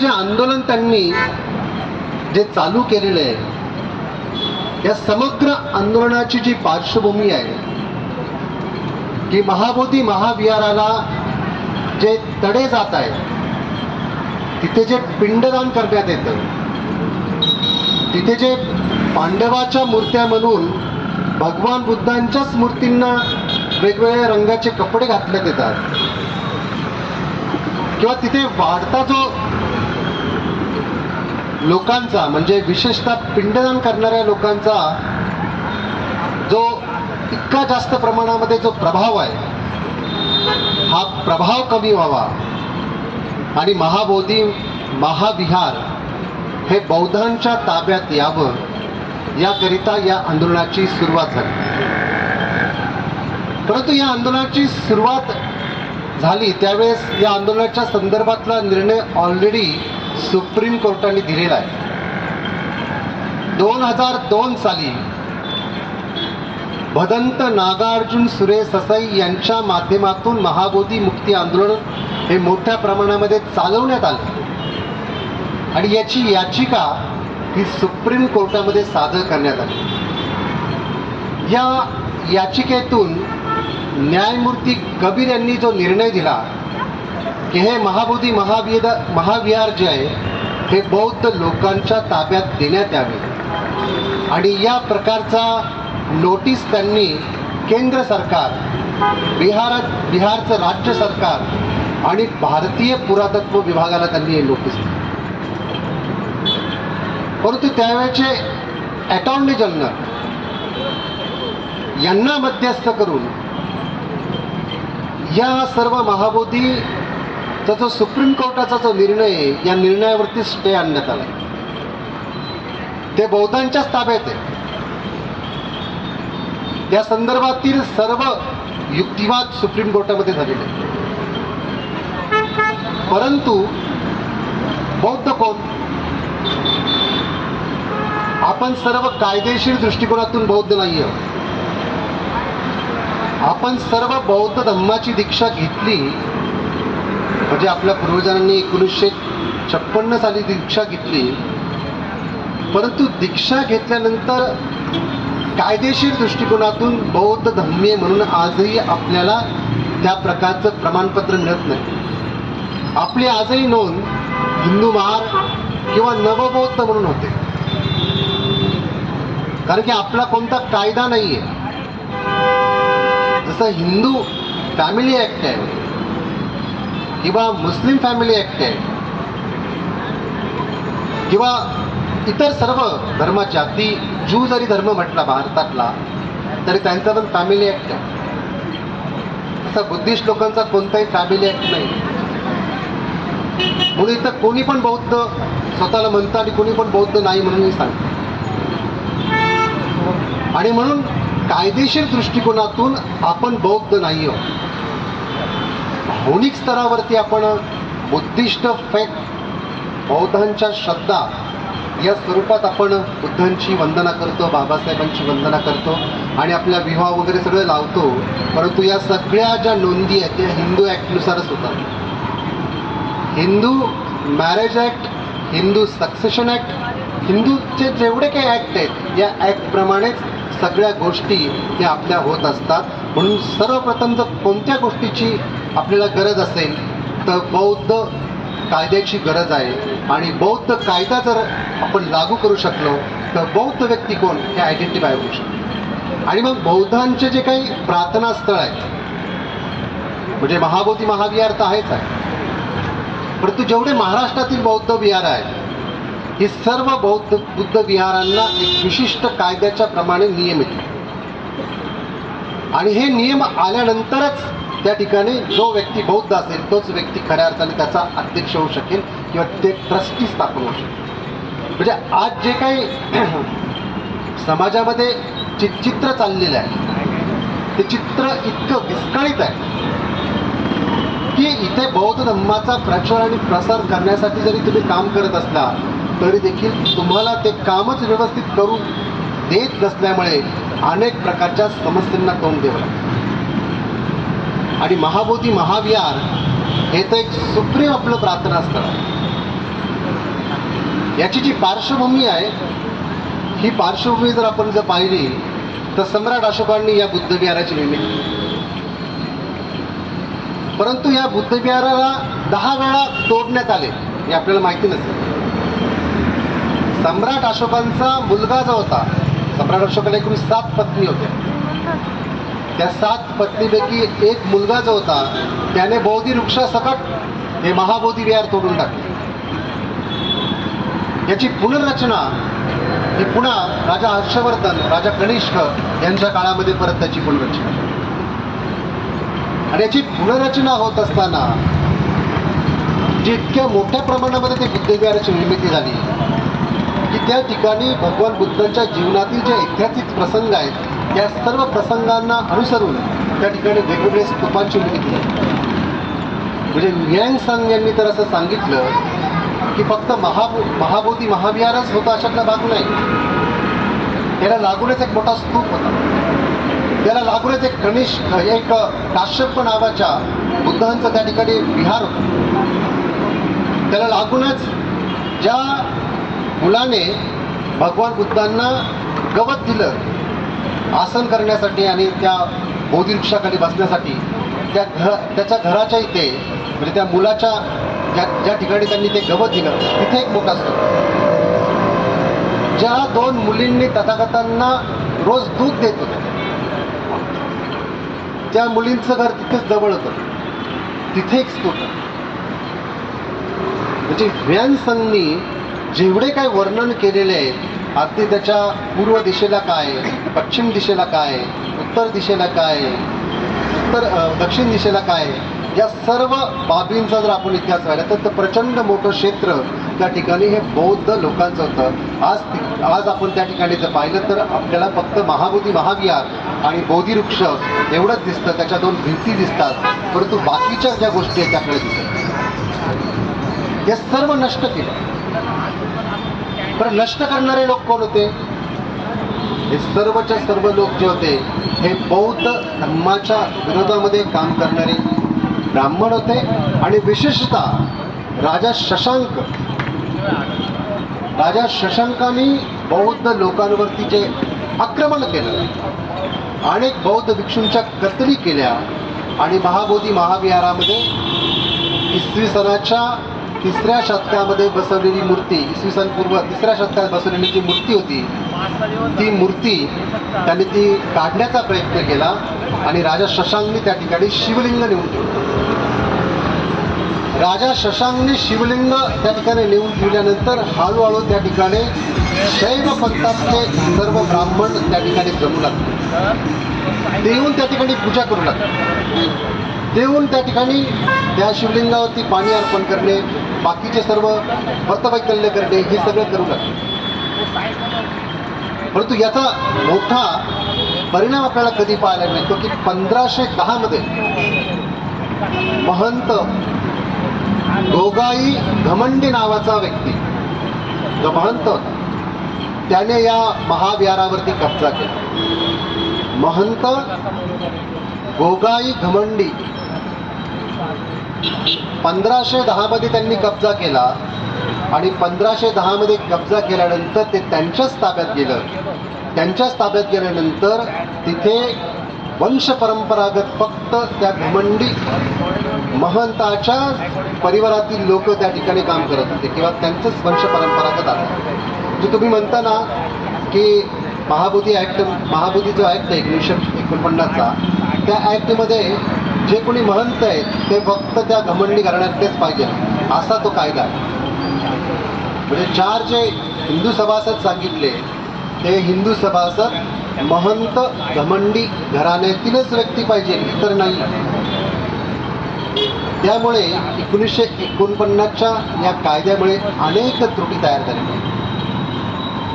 जे आंदोलन त्यांनी जे चालू केलेलं आहे या समग्र आंदोलनाची जी पार्श्वभूमी आहे की महाबोधी महाविहाराला जे तडे जात आहे तिथे जे पिंडदान करण्यात येतं तिथे जे पांडवाच्या मूर्त्या म्हणून भगवान बुद्धांच्याच मूर्तींना वेगवेगळ्या रंगाचे कपडे घातले येतात किंवा तिथे वाढता जो लोकांचा म्हणजे विशेषतः पिंडदान करणाऱ्या लोकांचा जो इतका जास्त प्रमाणामध्ये जो प्रभाव आहे हा प्रभाव कमी व्हावा. आणि महाबोधी महाविहार हे बौद्धांच्या ताब्यात यावं याकरिता या आंदोलनाची सुरुवात झाली. परंतु या आंदोलनाची सुरुवात झाली त्यावेळेस या आंदोलनाच्या संदर्भातला निर्णय ऑलरेडी सुप्रीम कोर्टाने दिलेला आहे. दोन हजार दोन साली भदंत नागार्जुन सुरेश ससाई यांच्या माध्यमातून महाबोधी मुक्ती आंदोलन हे मोठ्या प्रमाणामध्ये चालवण्यात आलं. आणि याची याचिका ही सुप्रीम कोर्टामध्ये सादर करण्यात आली. या याचिकेतून न्यायमूर्ती कबीर यांनी जो निर्णय दिला की हे महाबोधी महाविद महाविहार जे आहे हे बौद्ध लोकांच्या ताब्यात देण्यात यावे. आणि या प्रकारचा नोटीस त्यांनी केंद्र सरकार बिहारात बिहारचं राज्य सरकार आणि भारतीय पुरातत्व विभागाला त्यांनी हे नोटीस दिली. परंतु त्यावेळेचे अटॉर्नी जनरल यांना मध्यस्थ करून या सर्व महाबोधी जो सुप्रीम कोर्टाचा जो निर्णय या निर्णयावरती स्टे आणण्यात आला. ते बौद्धांच्याच ताब्यात आहे. त्या संदर्भातील सर्व युक्तिवाद सुप्रीम कोर्टामध्ये झालेले परंतु बौद्ध कोण? आपण सर्व कायदेशीर दृष्टिकोनातून बौद्ध नाही आहोत आपण सर्व बौद्ध धम्माची दीक्षा घेतली म्हणजे आपल्या पूर्वजांनी एकोणीसशे छप्पन्न साली दीक्षा घेतली. परंतु दीक्षा घेतल्यानंतर कायदेशीर दृष्टिकोनातून बौद्ध धम्मीय म्हणून आजही आपल्याला त्या प्रकारचं प्रमाणपत्र मिळत नाही. आपली आजही नोंद हिंदू महार किंवा नवबौद्ध म्हणून होते. कारण की आपला कोणता कायदा नाही आहे जसं हिंदू फॅमिली ॲक्ट आहे. किंवा मुस्लिम फॅमिली ॲक्ट आहे किंवा इतर सर्व धर्म जाती जू जरी धर्म म्हटला भारतातला तरी त्यांचा पण फॅमिली ॲक्ट आहे असा बुद्धिस्ट लोकांचा कोणताही फॅमिली ॲक्ट नाही. म्हणून इथं कोणी पण बौद्ध स्वतःला म्हणतं आणि कोणी पण बौद्ध नाही म्हणून मी सांगतो. आणि म्हणून कायदेशीर दृष्टिकोनातून आपण बौद्ध नाही आहोत. भावनिक स्तरावरती आपण बुद्धिस्ट फेक बौद्धांच्या श्रद्धा या स्वरूपात आपण बुद्धांची वंदना करतो बाबासाहेबांची वंदना करतो आणि आपल्या विवाह वगैरे सगळं लावतो. परंतु या सगळ्या ज्या नोंदी आहेत त्या हिंदू ॲक्टनुसारच होतात. Hindu marriage act Hindu succession act हिंदूचे जेवढे काही ॲक्ट आहेत या ॲक्टप्रमाणेच सगळ्या गोष्टी या आपल्या होत असतात. म्हणून सर्वप्रथम जर कोणत्या गोष्टीची आपल्याला गरज असेल तर बौद्ध कायद्याची गरज आहे. आणि बौद्ध कायदा जर आपण लागू करू शकलो तर बौद्ध व्यक्ती कोण? हे आयडेंटिफाय होऊ शकतो. आणि मग बौद्धांचे जे काही प्रार्थना स्थळ आहेत म्हणजे महाबोधी महाविहार तर आहेच आहे. परंतु जेवढे महाराष्ट्रातील बौद्ध विहार आहेत ही सर्व बौद्ध बुद्ध विहारांना एक विशिष्ट कायद्याच्या प्रमाणे नियम येते आणि हे नियम आल्यानंतरच त्या ठिकाणी जो व्यक्ती बौद्ध असेल तोच व्यक्ती खऱ्या अर्थाने त्याचा अध्यक्ष होऊ शकेल किंवा ते ट्रस्टी स्थापन होऊ शकेल. म्हणजे आज जे काही समाजामध्ये जे चित्र चाललेलं आहे ते चित्र इतकं विस्कळीत आहे की इथे बौद्ध धम्माचा प्रचार आणि प्रसार करण्यासाठी जरी तुम्ही काम करत असला तरी देखील तुम्हाला ते कामच व्यवस्थित करू देत नसल्यामुळे अनेक प्रकारच्या समस्यांना तोंड द्यावं लागतं आणि महाबोधी महाविहार हे तर एक सुप्रीम आपलं प्रार्थना स्थळ आहे. याची जी पार्श्वभूमी आहे ही पार्श्वभूमी जर आपण जर पाहिली तर सम्राट अशोकांनी या बुद्धविहाराची निर्मिती केली. परंतु या बुद्धविहाराला दहा वेळा तोडण्यात आले हे आपल्याला माहिती नसेल. सम्राट अशोकांचा मुलगा जो होता सम्राट अशोकाला एकूण सात पत्नी होत्या. त्या सात पत्नीपैकी एक मुलगा जो होता त्याने बौद्धी वृक्षासकट हे महाबोधी विहार तोडून टाकले. याची पुनर्रचना ही पुन्हा राजा हर्षवर्धन राजा कनिष्क यांच्या काळामध्ये परत त्याची पुनर्रचना आणि याची पुनर्रचना होत असताना जी इतक्या मोठ्या प्रमाणामध्ये ते बुद्धविहाराची निर्मिती झाली की त्या ठिकाणी भगवान बुद्धांच्या जीवनातील जे ऐतिहासिक प्रसंग आहेत या सर्व प्रसंगांना अनुसरून त्या ठिकाणी वेगवेगळे स्तूपांची निर्मिती आहे म्हणजे न्यान सांग यांनी तर असं सांगितलं की फक्त महाबो महाबोधी महाविहारच होता अशातला भाग नाही. त्याला लागूनच एक मोठा स्तूप होता. त्याला लागूनच एक कनिष्क एक काश्यप नावाच्या बुद्धांचं त्या ठिकाणी विहार होतं. त्याला लागूनच ज्या मुलाने भगवान बुद्धांना गवत दिलं आसन करण्यासाठी आणि त्या बोधिवृक्षाखाली बसण्यासाठी त्या घर त्याच्या घराच्या इथे म्हणजे त्या मुलाच्या ज्या ज्या ठिकाणी त्यांनी ते गवत दिलं तिथे एक मोठा असतो ज्या दोन मुलींनी तथागतांना रोज दूध देत होते त्या मुलींचं घर तिथेच जवळ होतं. तिथे एक स्तूप म्हणजे व्यानसंगनी जेवढे काय वर्णन केलेले आहे अगदी त्याच्या पूर्व दिशेला काय आहे, पश्चिम दिशेला काय आहे, उत्तर दिशेला काय आहे, उत्तर दक्षिण दिशेला काय आहे, या सर्व बाबींचा जर आपण इतिहास पाहिला तर ते प्रचंड मोठं क्षेत्र त्या ठिकाणी हे बौद्ध लोकांचं होतं. आज आज आपण त्या ठिकाणी जर पाहिलं तर आपल्याला फक्त महाबोधी महाविहार आणि बोधिवृक्ष एवढंच दिसतं. त्याच्या दोन भिंती दिसतात. परंतु बाकीच्या ज्या गोष्टी आहेत त्याकडे दिसत हे सर्व नष्ट केलं. पण नष्ट करणारे लोक कोण होते? हे सर्वच्या सर्व लोक जे होते हे बौद्ध धर्माच्या विरोधामध्ये काम करणारे ब्राह्मण होते आणि विशेषतः राजा शशांक. राजा शशांकाने बौद्ध लोकांवरती जे आक्रमण केलं अनेक बौद्ध भिक्षूंच्या कत्तली केल्या आणि महाबोधी महाविहारामध्ये इसवी सणाच्या तिसऱ्या शतकामध्ये बसवलेली मूर्ती इसवी सन पूर्व तिसऱ्या शतकात बसवलेली जी मूर्ती होती ती मूर्ती त्यांनी ती काढण्याचा प्रयत्न केला आणि राजा शशांकने त्या ठिकाणी शिवलिंग नेऊन ठेवलं. राजा शशांकने शिवलिंग त्या ठिकाणी नेऊन ठेवल्यानंतर हळूहळू त्या ठिकाणी शैव पंथातले सर्व ब्राह्मण त्या ठिकाणी जमू लागले. ते येऊन त्या ठिकाणी पूजा करू लागले. देऊन त्या ठिकाणी त्या शिवलिंगावरती पाणी अर्पण करणे बाकीचे सर्व व्रतवैकल्य करणे हे सगळं करू लागले. परंतु याचा मोठा परिणाम आपल्याला कधी पाहायला मिळतो की पंधराशे दहामध्ये महंत गोगाई घमंडी नावाचा व्यक्ती महंत त्याने या महाविहारावरती कब्जा केला. महंत गोगाई घमंडी पंधराशे दहामध्ये त्यांनी कब्जा केला आणि पंधराशे दहामध्ये कब्जा केल्यानंतर ते त्यांच्याच ताब्यात गेलं. त्यांच्याच ताब्यात गेल्यानंतर तिथे वंश परंपरागत फक्त त्या घमंडी महंताच्या परिवारातील लोक त्या ठिकाणी काम करत होते किंवा त्यांचंच वंश परंपरागत आहे. जे तुम्ही म्हणता ना की महाबोधी ॲक्ट महाबोधी जो ॲक्ट आहे एकोणीसशे एकोणपन्नासचा त्या ॲक्टमध्ये जे कोणी महंत आहेत ते फक्त त्या घमंडी घराण्यातलेच पाहिजे. असा तो कायदा आहे. म्हणजे चार जे हिंदू सभासद सांगितले ते हिंदू सभासद महंत घमंडी घराण्यातीलच व्यक्ती पाहिजे इतर नाही. त्यामुळे एकोणीसशे एकोणपन्नासच्या या कायद्यामुळे अनेक त्रुटी तयार झाल्या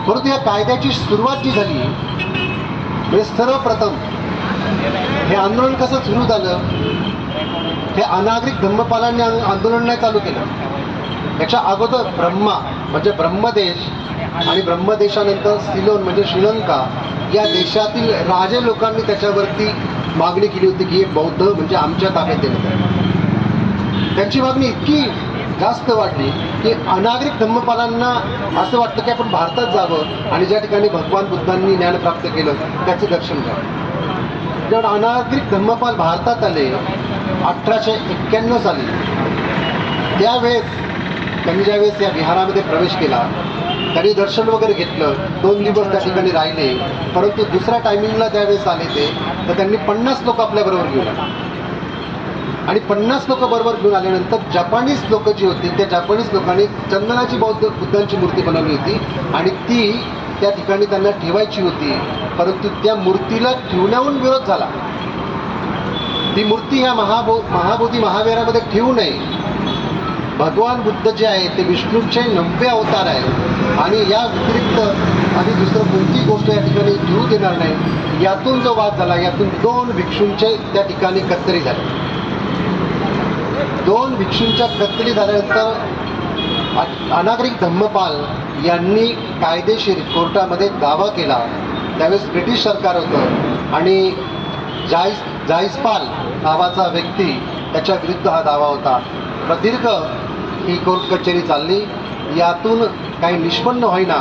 परंतु या कायद्याची सुरुवात जी झाली म्हणजे सर्वप्रथम हे आंदोलन कसं सुरू झालं? हे अनागरिक धम्मपालांनी आंदोलन नाही चालू केलं. याच्या अगोदर ब्रह्मा म्हणजे ब्रह्मदेश आणि ब्रह्मदेशानंतर सिलोन म्हणजे श्रीलंका या देशातील राजे लोकांनी त्याच्यावरती मागणी केली होती की हे बौद्ध म्हणजे आमच्या ताब्यात देण्यात त्यांची मागणी इतकी जास्त वाढली की अनागरिक धम्मपालांना असं वाटतं की आपण भारतात जावं आणि ज्या ठिकाणी भगवान बुद्धांनी ज्ञान प्राप्त केलं त्याचं दर्शन घ्यावं. जेव्हा अनागरिक धम्मपाल भारतात आले अठराशे एक्क्याण्णव साली. त्यावेळेस त्यांनी ज्यावेळेस या विहारामध्ये प्रवेश केला त्यांनी दर्शन वगैरे घेतलं दोन दिवस त्या ठिकाणी राहिले परंतु दुसऱ्या टायमिंगला ज्यावेळेस आले ते तर त्यांनी पन्नास लोक आपल्याबरोबर घेऊन आले. आणि पन्नास लोक बरोबर घेऊन आल्यानंतर जपानीज लोक जी होती त्या जपानीज लोकांनी चंदनाची बौद्ध बुद्धांची मूर्ती बनवली होती आणि ती त्या ठिकाणी त्यांना ठेवायची होती परंतु त्या मूर्तीला ठेवण्याहून विरोध झाला. ती मूर्ती ह्या महाबो महाबोधी महावीरामध्ये ठेवू नये. भगवान बुद्ध जे आहे ते विष्णूचे नव्वे अवतार आहे. आणि या व्यतिरिक्त आणि दुसरं कोणती गोष्ट या ठिकाणी घेऊ देणार नाही यातून जो वाद झाला यातून दोन भिक्षूंचे त्या ठिकाणी कत्तरी झाले. दोन भिक्षूंच्या कत्तरी झाल्यानंतर अनागरिक धम्मपाल यांनी कायदेशीर कोर्टामध्ये दावा केला. त्यावेळेस ब्रिटिश सरकार होतं आणि जाईस जाईसपाल नावाचा व्यक्ती त्याच्या विरुद्ध हा दावा होता. प्रदीर्घ ही कोर्ट कचेरी चालली. यातून काही निष्पन्न होईना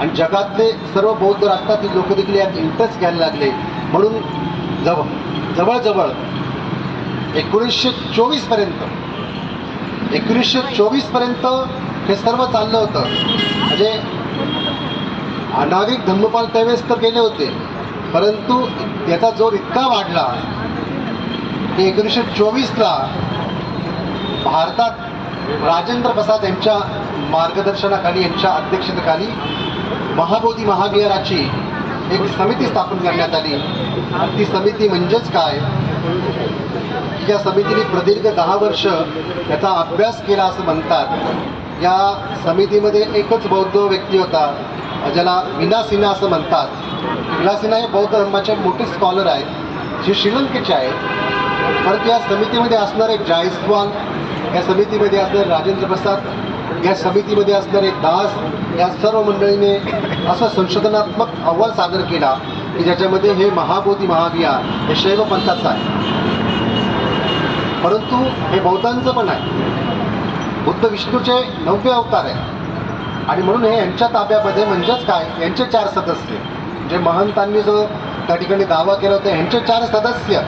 आणि जगातले सर्व बौद्ध राष्ट्रातील लोक देखील यात इंटरेस्ट घ्यायला लागले. म्हणून जवळ जवळजवळ एकोणीसशे चोवीसपर्यंत एकोणीसशे चोवीसपर्यंत हे सर्व चाललं होतं. म्हणजे अनाविक धम्मपाल त्यावेळेस तर गेले होते. परंतु त्याचा जोर इतका वाढला की एकोणीसशे चोवीसला भारतात राजेंद्र प्रसाद यांच्या मार्गदर्शनाखाली यांच्या अध्यक्षतेखाली महाबोधी महाविहाराची एक समिती स्थापन करण्यात आली. आणि ती समिती म्हणजेच काय? या समितीने प्रदीर्घ दहा वर्ष याचा अभ्यास केला असं म्हणतात. या समितीमध्ये एकच बौद्ध व्यक्ती होता ज्याला विलासिना असं म्हणतात. विलासिना हे बौद्ध धर्माचे मोठे स्कॉलर आहेत जे श्रीलंकेचे आहेत. परंतु या समितीमध्ये असणारे जायस्वाल या समितीमध्ये असणारे राजेंद्र प्रसाद या समितीमध्ये असणारे दास या सर्व मंडळीने असं संशोधनात्मक अहवाल सादर केला की ज्याच्यामध्ये हे महाबोधी महाविहार हे शैव पंथाचं आहे. परंतु हे बौद्धांचं पण आहे. बुद्ध विष्णूचे नववे अवतार आहे. आणि म्हणून हे यांच्या ताब्यामध्ये म्हणजेच काय? यांचे चार सदस्य. जे महंतांनी जो त्या ठिकाणी दावा केला होता यांचे चार सदस्य.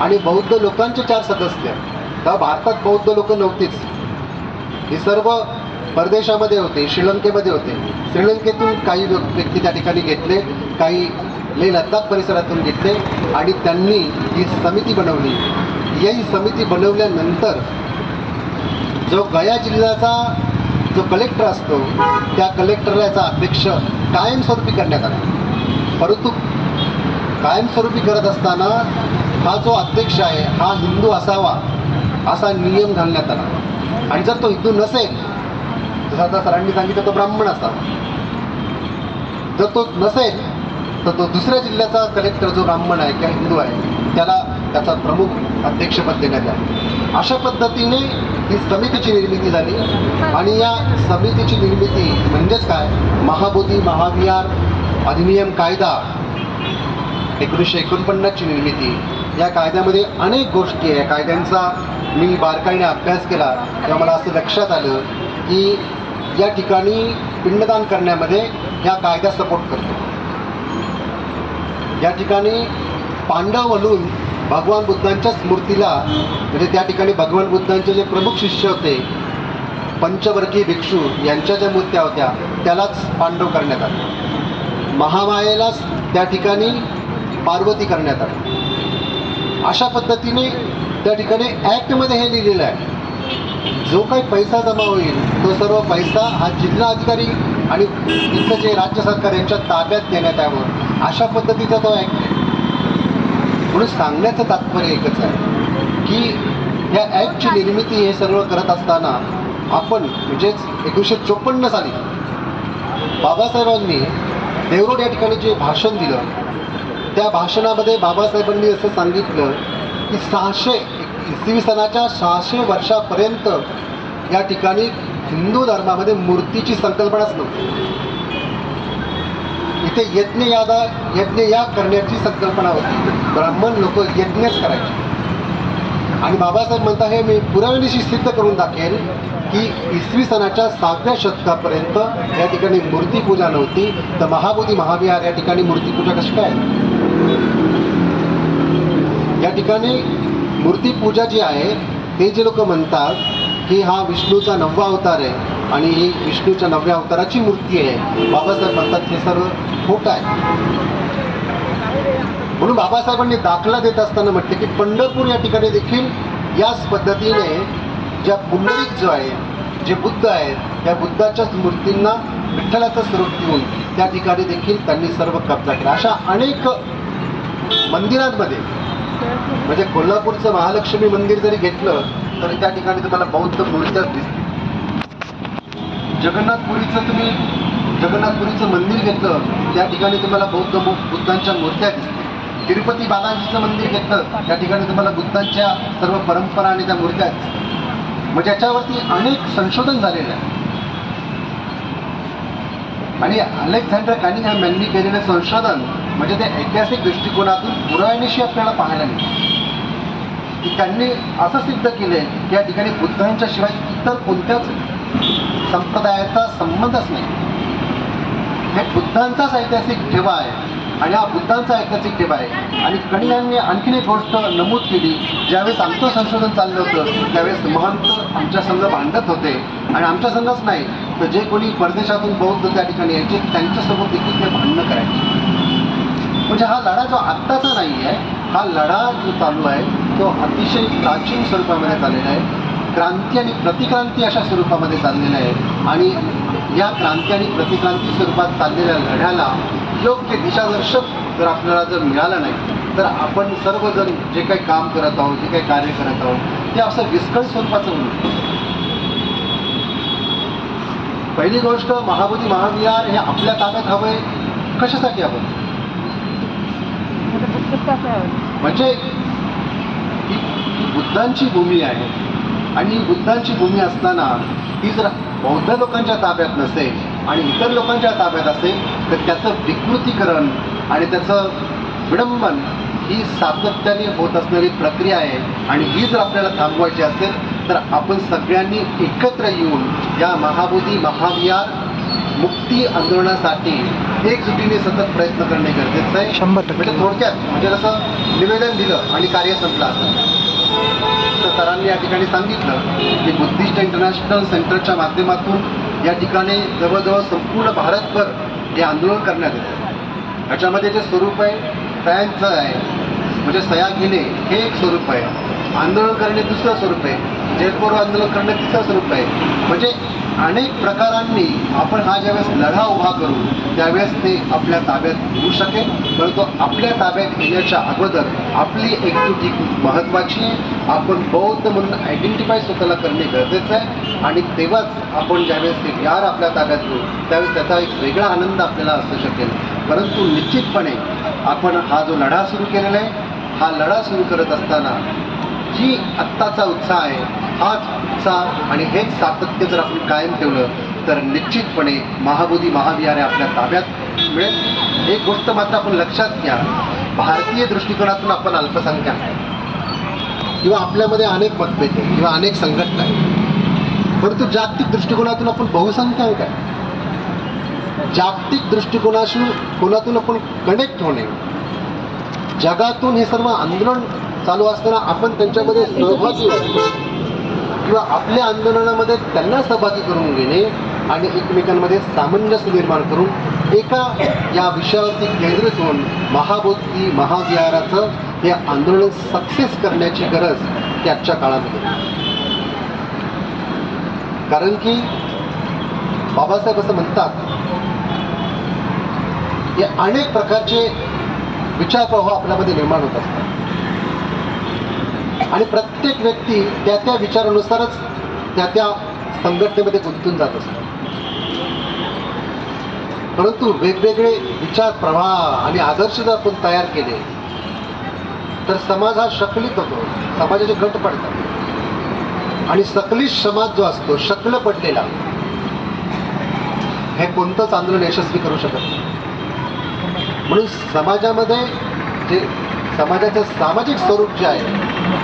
आणि बौद्ध लोकांचे चार सदस्य. तेव्हा भारतात बौद्ध लोक नव्हतीच. ही सर्व परदेशामध्ये होते श्रीलंकेमध्ये होते. श्रीलंकेतून काही व्यक्ती त्या ठिकाणी घेतले काही ले लद्दाख परिसरातून घेतले. आणि त्यांनी ही समिती बनवली. ही समिती बनवल्यानंतर जो गया जिल्ह्याचा जो कलेक्टर असतो त्या कलेक्टरला याचा अध्यक्ष कायमस्वरूपी करण्यात आला. परंतु कायमस्वरूपी करत असताना हा जो अध्यक्ष आहे हा हिंदू असावा असा नियम घालण्यात आला. आणि जर तो हिंदू नसेल जसं आता सरांनी सांगितलं तो ब्राह्मण असावा. जर तो नसेल तर तो दुसऱ्या जिल्ह्याचा कलेक्टर जो ब्राह्मण आहे किंवा हिंदू आहे त्याला त्याचा प्रमुख अध्यक्षपद देण्यात आलं. अशा पद्धतीने ही समितीची निर्मिती झाली. आणि या समितीची निर्मिती म्हणजेच काय? महाबोधी महाविहार अधिनियम कायदा एकोणीसशे एकोणपन्नासची निर्मिती. या कायद्यामध्ये अनेक गोष्टी आहे. कायद्यांचा मी बारकाईने अभ्यास केला. तेव्हा मला असं लक्षात आलं की या ठिकाणी पिंडदान करण्यामध्ये या कायदा सपोर्ट करतो. या ठिकाणी पांडव वलून भगवान बुद्धांच्याच मूर्तीला म्हणजे त्या ठिकाणी भगवान बुद्धांचे जे प्रमुख शिष्य होते पंचवर्गीय भिक्षू यांच्या ज्या मूर्त्या होत्या त्यालाच पांडव करण्यात आलं. महामायेलाच त्या ठिकाणी पार्वती करण्यात आली. अशा पद्धतीने त्या ठिकाणी ॲक्टमध्ये हे लिहिलेलं आहे. जो काही पैसा जमा होईल तो सर्व पैसा हा जिल्हा अधिकारी आणि इथं जे राज्य सरकार यांच्या ताब्यात देण्यात यावं अशा पद्धतीचा तो ॲक्ट म्हणून सांगण्याचं तात्पर्य एकच आहे की या ॲक्टची निर्मिती हे सर्व करत असताना आपण म्हणजेच एकोणीसशे चोपन्न साली बाबासाहेबांनी देवरोड या ठिकाणी जे भाषण दिलं त्या भाषणामध्ये बाबासाहेबांनी असं सांगितलं की सहाशे इसवी सणाच्या सहाशे वर्षापर्यंत या ठिकाणी हिंदू धर्मामध्ये मूर्तीची संकल्पनाच नव्हती. तिथे यज्ञ यादा यज्ञ करण्याची संकल्पना होती. ब्राह्मण लोक यज्ञच करायचे. आणि बाबासाहेब म्हणता हे मी पुराव्यानिशी सिद्ध करून दाखेल की इसवी सणाच्या सातव्या शतकापर्यंत या ठिकाणी मूर्तीपूजा नव्हती तर महाबोधी महाविहार या ठिकाणी मूर्तीपूजा कशी काय? या ठिकाणी मूर्तीपूजा जी आहे ते जे लोक म्हणतात की हा विष्णूचा नववा अवतार आहे आणि ही विष्णूच्या नवव्या अवताराची मूर्ती आहे. बाबासाहेब म्हणतात हे सर्व खोटं आहे. म्हणून बाबासाहेबांनी दाखला देत असताना म्हटले की पंढरपूर या ठिकाणी देखील याच पद्धतीने ज्या पुंडलिक जो आहे जे बुद्ध आहेत त्या बुद्धाच्याच मूर्तींना विठ्ठलाचं स्वरूप देऊन त्या ठिकाणी देखील त्यांनी सर्व कब्जा केला. अशा अनेक मंदिरांमध्ये म्हणजे कोल्हापूरचं महालक्ष्मी मंदिर जरी घेतलं तरी त्या ठिकाणी तुम्हाला बौद्ध मूर्त्याच दिसतील. जगन्नाथपुरीचं तुम्ही जगन्नाथपुरीचं मंदिर घेतलं त्या ठिकाणी तुम्हाला बौद्ध बुद्धांच्या मूर्त्या दिसतील. तिरुपती बालाजीचं मंदिर घेतलं त्या ठिकाणी तुम्हाला बुद्धांच्या सर्व परंपरा आणि त्या मूर्त्या दिसतील. म्हणजे याच्यावरती अनेक संशोधन झालेलं आहे. आणि अलेक्झांडर कॅनिंगहॅम यांनी केलेलं संशोधन म्हणजे ते ऐतिहासिक दृष्टिकोनातून पुराव्यानिशी आपल्याला पाहायला मिळतं. की त्यांनी असं सिद्ध केलंय की या ठिकाणी बुद्धांच्या शिवाय इतर कोणत्याच संप्रदायाचा संबंधच नाही. हे बुद्धांचाच ऐतिहासिक ठेवा आहे आणि हा बुद्धांचा ऐतिहासिक ठेवा आहे. आणि कणियांनी आणखीन एक गोष्ट नमूद केली ज्यावेळेस आमचं संशोधन चाललं होतं त्यावेळेस महंत आमच्या संघ भांडत होते. आणि आमच्या संघच नाही तर जे कोणी परदेशातून बौद्ध त्या ठिकाणी यायचे त्यांच्यासोबत देखील ते भांडणं करायचे. म्हणजे हा लढा जो आत्ताचा नाही आहे हा लढा जो चालू आहे तो अतिशय प्राचीन स्वरूपामध्ये चाललेला आहे. क्रांती आणि प्रतिक्रांती अशा स्वरूपामध्ये चाललेला आहे आणि या क्रांती आणि प्रतिक्रांती स्वरूपात चाललेल्या लढ्याला योग्य दिशादर्शक जर आपल्याला जर मिळालं नाही तर आपण सर्वजण जे काही काम करत आहोत जे काही कार्य करत आहोत ते असं विस्कळ स्वरूपाचं होईल पहिली गोष्ट महाबोधी महाविहार हे आपल्या ताब्यात हवंय. कशासाठी हवं. म्हणजे ही ही बुद्धांची भूमी आहे. आणि बुद्धांची भूमी असताना ती जर बौद्ध लोकांच्या ताब्यात नसेल आणि इतर लोकांच्या ताब्यात असेल तर त्याचं विकृतीकरण आणि त्याचं विडंबन ही सातत्याने होत असणारी प्रक्रिया आहे. आणि ही जर आपल्याला थांबवायची असेल तर आपण सगळ्यांनी एकत्र येऊन या महाबोधी महाविहार मुक्ती आंदोलनासाठी एकजुटीने सतत प्रयत्न करणे गरजेचं आहे. शंभर टक्के. म्हणजे थोडक्यात म्हणजे जसं निवेदन दिलं आणि कार्य संपलं असं. तर सरांनी या ठिकाणी सांगितलं की बुद्धिस्ट इंटरनॅशनल सेंटरच्या माध्यमातून या ठिकाणी जवळजवळ संपूर्ण भारतभर हे आंदोलन करण्यात येतं. याच्यामध्ये जे स्वरूप आहे सह्यांचं आहे. म्हणजे सह्या घेणे हे एक स्वरूप आहे. आंदोलन करणे दुसरं स्वरूप आहे. जयपूर्व आंदोलन करणे तिसरं स्वरूप आहे. म्हणजे अनेक प्रकारांनी आपण हा ज्यावेळेस लढा उभा करू त्यावेळेस ते आपल्या ताब्यात येऊ शकेल. परंतु आपल्या ताब्यात येण्याच्या अगोदर आपली एकजुटी खूप महत्त्वाची आहे. आपण बौद्ध म्हणून आयडेंटिफाय स्वतःला करणे गरजेचं आहे. आणि तेव्हाच आपण ज्यावेळेस ते यार आपल्या ताब्यात घेऊ त्यावेळेस त्याचा एक वेगळा आनंद आपल्याला असू शकेल. परंतु निश्चितपणे आपण हा जो लढा सुरू केलेला आहे हा लढा सुरू करत असताना जी आत्ताचा उत्साह आहे हाच उत्साह आणि हेच सातत्य जर आपण कायम ठेवलं तर निश्चितपणे महाबोधी महाविहारे आपल्या ताब्यात मिळेल. एक गोष्ट मात्र आपण लक्षात घ्या भारतीय दृष्टिकोनातून आपण अल्पसंख्याक आहे. किंवा आपल्यामध्ये अनेक मतभेद आहे किंवा अनेक संघटना आहेत. परंतु जागतिक दृष्टिकोनातून आपण बहुसंख्याक आहे. जागतिक दृष्टिकोनाशी कोणातून आपण कनेक्ट होणे जगातून हे सर्व आंदोलन चालू असताना आपण त्यांच्यामध्ये सहभागी किंवा आपल्या आंदोलनामध्ये त्यांना सहभागी करून घेणे आणि एकमेकांमध्ये सामंजस्य निर्माण करून एका या विषयावरती केंद्रित होऊन महाबोधी महाविहाराचं हे आंदोलन सक्सेस करण्याची गरज त्याच्या आजच्या काळामध्ये कारण की बाबासाहेब असं म्हणतात की अनेक प्रकारचे विचारप्रवाह आपल्यामध्ये निर्माण होत असतात. आणि प्रत्येक व्यक्ती त्या त्या विचारानुसारच त्या त्या संघटनेमध्ये गुंतून जात असतो. परंतु वेगवेगळे विचार प्रवाह आणि आदर्श जर आपण तयार केले तर समाज हा शकलित होतो. समाजाचे घट पडतात. आणि सकलित समाज जो असतो शकल पडलेला हे कोणतंच आंदोलन यशस्वी करू शकत नाही. म्हणून समाजामध्ये जे समाजाचं सामाजिक स्वरूप जे आहे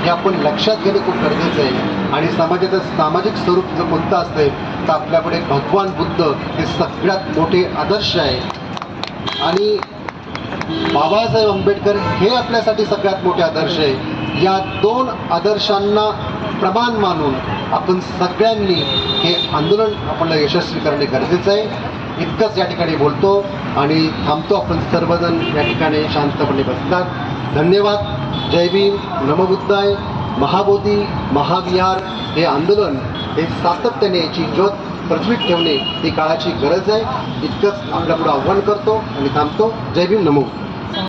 हे आपण लक्षात घेणं खूप गरजेचं आहे. आणि समाजाचं सामाजिक स्वरूप जर कोणतं असेल तर आपल्याकडे भगवान बुद्ध हे सगळ्यात मोठे आदर्श आहे. आणि बाबासाहेब आंबेडकर हे आपल्यासाठी सगळ्यात मोठे आदर्श आहे. या दोन आदर्शांना प्रमाण मानून आपण सगळ्यांनी हे आंदोलन आपल्याला यशस्वी करणे गरजेचं आहे. इतकंच या ठिकाणी बोलतो आणि थांबतो आपण सर्वजण या ठिकाणी शांतपणे बसतात धन्यवाद. जय भीम. नमबुद्धाय. महाबोधी महाविहार हे आंदोलन हे सातत्याने याची ज्योत प्रज्वलित ठेवणे ही काळाची गरज आहे. इतकंच आपल्यापुढं आव्हान करतो आणि थांबतो. जय भीम. नमो.